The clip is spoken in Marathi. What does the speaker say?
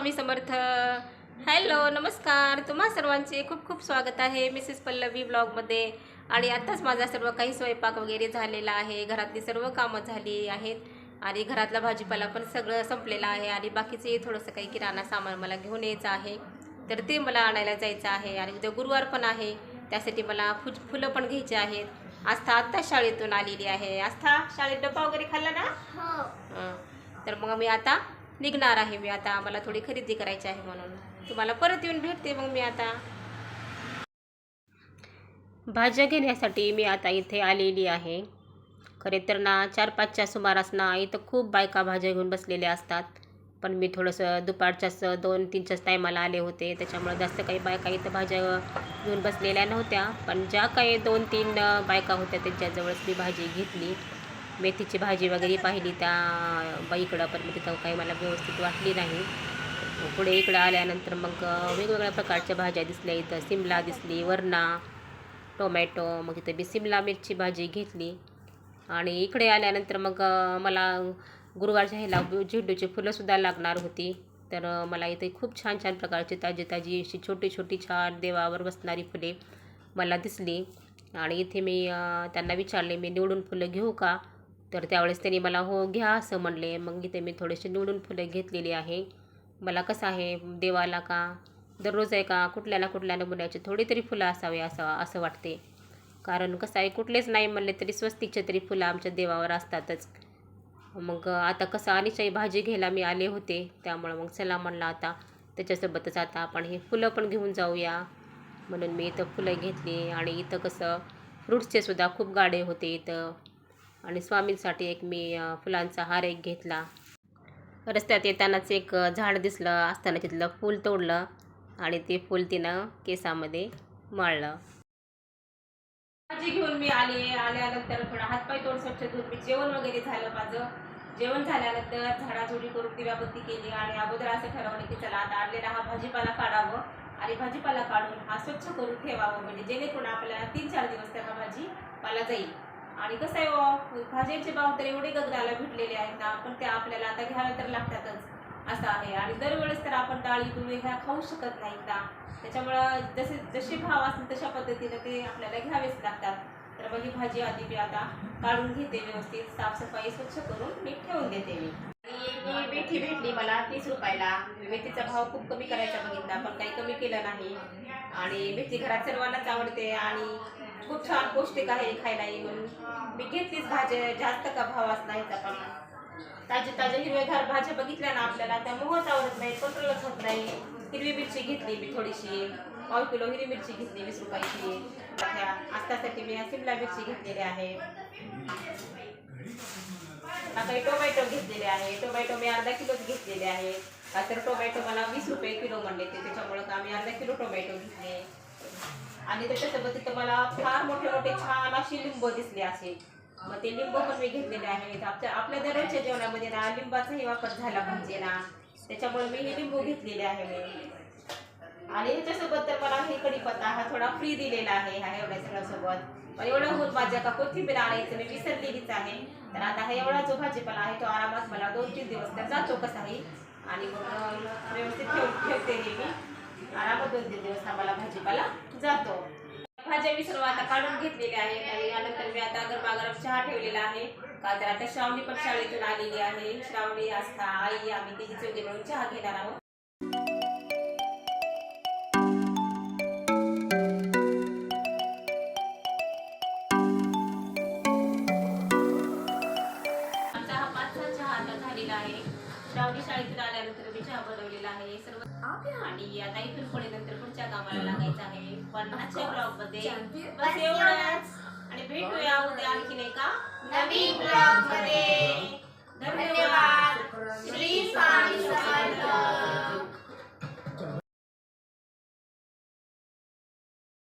स्वामी समर्थ. हॅलो नमस्कार. तुम्हा सर्वांचे खूप खूप स्वागत आहे मिसेस पल्लवी ब्लॉगमध्ये आणि आत्ताच माझा सर्व काही स्वयंपाक वगैरे झालेला आहे. घरातली सर्व कामं झाली आहेत. आणि घरातला भाजीपाला पण सगळं संपलेलं आहे. आणि बाकीचे थोडंसं काही किराणा सामान मला घेऊन यायचं आहे. तर ते मला आणायला जायचं आहे. आणि उद्या गुरुवार पण आहे. त्यासाठी मला फु फुलं पण घ्यायची आहेत. आस्था आत्ता शाळेतून आलेली आहे. आस्था शाळेत डब्बा वगैरे खाल्ला ना? हं. तर मग मी आता निघणार आहे मी आता मला थोडी खरेदी करायची आहे म्हणून. तुम्हाला परत येऊन भेटते मग मी आता. भाज्या घेण्यासाठी मी आता इथे आलेली आहे. खरे तर ना चार पाचच्या सुमारास ना इथं खूप बायका भाज्या घेऊन बसलेल्या असतात. पण मी थोडंसं दुपारच्याच दोन तीनच्याच टायमाला आले होते. त्याच्यामुळे जास्त काही बायका इथं भाज्या घेऊन बसलेल्या नव्हत्या. पण ज्या काही दोन तीन बायका होत्या त्यांच्याजवळच मी भाजी घेतली. मेथीची भाजी वगैरे पाहिली त्या बाईकडं पण मग तिथं काही मला व्यवस्थित वाटली नाही. पुढे इकडं आल्यानंतर मग वेगवेगळ्या प्रकारच्या भाज्या दिसल्या इथं. सिमला दिसली वरणा टोमॅटो मग इथं मी सिमला मिरची भाजी घेतली. आणि इकडे आल्यानंतर मग मला गुरुवारच्या ह्याला झेंडूची फुलंसुद्धा लागणार होती. तर मला इथे खूप छान छान प्रकारची ताजी ताजी अशी छोटी छोटी छान देवावर बसणारी फुले मला दिसली. आणि इथे मी त्यांना विचारले मी निवडून फुलं घेऊ का? तर त्यावेळेस त्यांनी मला हो घ्या असं म्हणले. मग इथे मी थोडेसे निवडून फुलं घेतलेली आहे. मला कसं आहे? देवाला का? दररोज आहे का? कुठल्या ना कुठल्या नमुन्याचे थोडी तरी फुलं असावे असं असं वाटते. कारण कसं आहे कुठलेच नाही म्हणले तरी स्वस्तिकचे तरी फुलं आमच्या देवावर असतातच. मग आता कसं अनिशाही भाजी घ्यायला मी आले होते. त्यामुळं मग चला म्हणलं आता त्याच्यासोबतच आता आपण हे फुलं पण घेऊन जाऊया. म्हणून मी इथं फुलं घेतली आणि इथं कसं फ्रूट्सचे सुद्धा खूप गाडे होते इथं. आणि स्वामींसाठी एक मी फुलांचा हार एक घेतला. रस्त्यात येतानाच एक झाड दिसलं असताना तिथलं फूल तोडलं आणि ते फूल तिनं केसामध्ये माळलं. भाजी घेऊन मी आले आल्यानंतर थोडा हातपाय तोड स्वच्छ धुवून मी जेवण वगैरे झालं माझं. जेवण झाल्यानंतर झाडाझुडी करून दिव्याबत्ती केली आणि अगोदर असं ठरवलं की चला आता आणलेला हा भाजीपाला काढावं आणि भाजीपाला काढून हा स्वच्छ करून ठेवावं म्हणजे जेणेकरून आपल्याला तीन चार दिवस त्या भाजीपाला जाईल. आणि कसं आहे वा भाज्यांचे भाव तर एवढे गगनाला भेटलेले आहेत ना पण त्या आपल्याला आता घ्याव्या तर लागतातच. असं आहे. आणि दरवेळेस तर आपण डाळी तुम्ही ह्या खाऊ शकत नाही ना. त्याच्यामुळं जसे जसे भाव असतील तशा पद्धतीनं ते आपल्याला घ्यावेच लागतात. तर मग ही भाजी आधी मी आता काढून घेते व्यवस्थित. साफसफाई स्वच्छ करून मी ठेवून देते मी. आणि मेथी भेटली मला तीस रुपयाला. मेथीचा भाव खूप कमी करायचा बघितला पण काही कमी केलं नाही. आणि मेथी घरात सर्वांनाच आवडते आणि खूप छान पौष्टिक आहे खायलाही म्हणून मी घेतलीच भाज्या जास्त का भाव असला ह्याचा पण ताजे ताजे हिरवेगार भाज्या बघितल्या ना आपल्याला त्या मोहच आवडत नाही कंट्रोलच होत नाही. हिरवी मिरची घेतली मी थोडीशी पाव किलो हिरवी मिरची घेतली वीस रुपयाची. आत्तासाठी मी सिमला मिरची घेतलेली आहे. आता काही टोमॅटो घेतलेले आहे. टोमॅटो मी अर्धा किलोच घेतलेले आहे. का तर टोमॅटो मला वीस रुपये किलो म्हणले ते त्याच्यामुळं का मी अर्धा किलो टोमॅटो घेतले. आणि त्याच्यासोबत तिथं मला फार मोठे मोठे छान अशी लिंब दिसले असे. मग ते लिंब पण मी घेतलेले आहेत. आपल्या आपल्या दररोजच्या जेवणामध्ये ना लिंबाचाही वापर झाला पाहिजे ना. त्याच्यामुळे मी हे लिंबू घेतलेले आहे आणि ह्याच्यासोबत तर मला हे कढीपत्ता हा थोडा फ्री दिलेला आहे ह्या एवढ्या सगळ्यासोबत. पण एवढं होऊन माझ्या का कोथिंबीर आणायचं मी विसरलेलीच आहे. तर आता हा एवढा जो भाजीपाला आहे तो आरामात मला दोन तीन दिवस तर जातो कसाही. आणि मग व्यवस्थित ठेव ठेवते मी. आरामात दोन तीन दिवस आम्हाला भाजीपाला जातो. भाज्या मी सर्व आता काढून घेतलेल्या आहेत आणि यानंतर मी आता गरमागरम चहा ठेवलेला आहे. का तर आता श्रावणी पण शाळेतून आलेली आहे. श्रावणी आस्था आई आम्ही तिची चौघी मिळून चहा घेणार आहोत. आमचा हा पाचचा चहा आता झालेला आहे. श्रावणी शाळेतून आल्यानंतर मी चहा बनवलेला आहे. सर्व आणि आता इथून पुढे नंतर पुढच्या कामाला लागायचं आहे. पण आजच्या ब्लॉगमध्ये बस एवढंच. आणि भेटूया उद्या आणखीन एका नवीन ब्लॉगमध्ये